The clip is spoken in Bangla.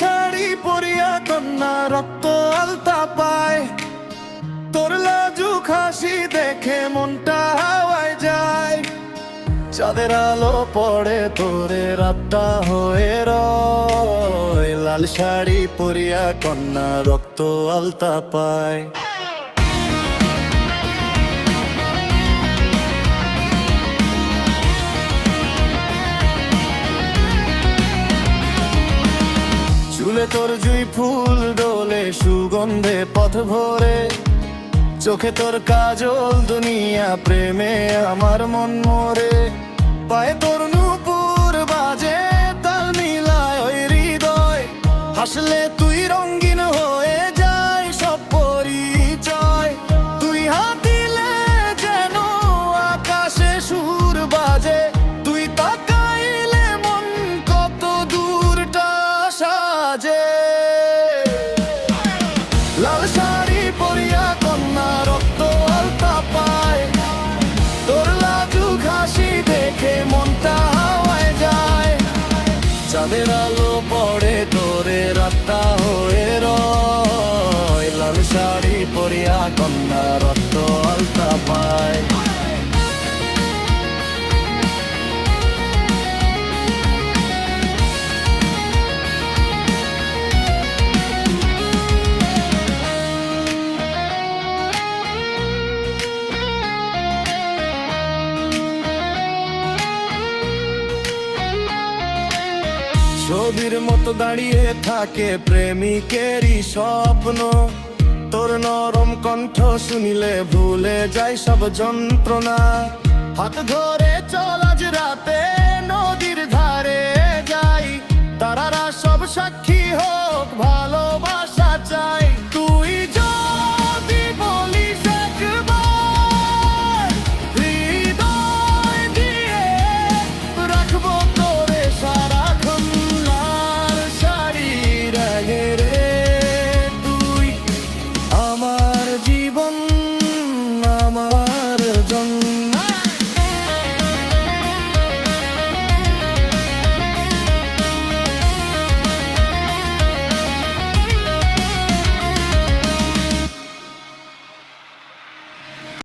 শাড়ি পরিয়া কন্যা, রক্ত আলতা পায়। তোর লাজু খাসি দেখে মনটা হাওয়ায় যায়। চাঁদের আলো পড়ে তোরে, রাতটা হয়ে রয়। লাল শাড়ি পরিয়া কন্যা, রক্ত আলতা পায়। চুলে তোর জুই ফুল ডোলে, সুগন্ধে পথ ভরে। চোখে তোর কাজল, দুনিয়া প্রেমে আমার মন মরে। পায়ে তোর নূপুর বাজে, তাল মিলায় ওই হৃদয়। হাসলে তুই দেখে মনটা হাওয়ায় যায়। চাঁদের আলো পড়ে তোরে ছবির মতো দাঁড়িয়ে থাকে প্রেমিকেরই স্বপ্ন। তোর নরম কণ্ঠ শুনিলে ভুলে যাই সব যন্ত্রণা। হাত ধরে চল আজ রাতে নদীর ধারে যাই। তারারা সব সাক্ষী হোক, ভালোবাসা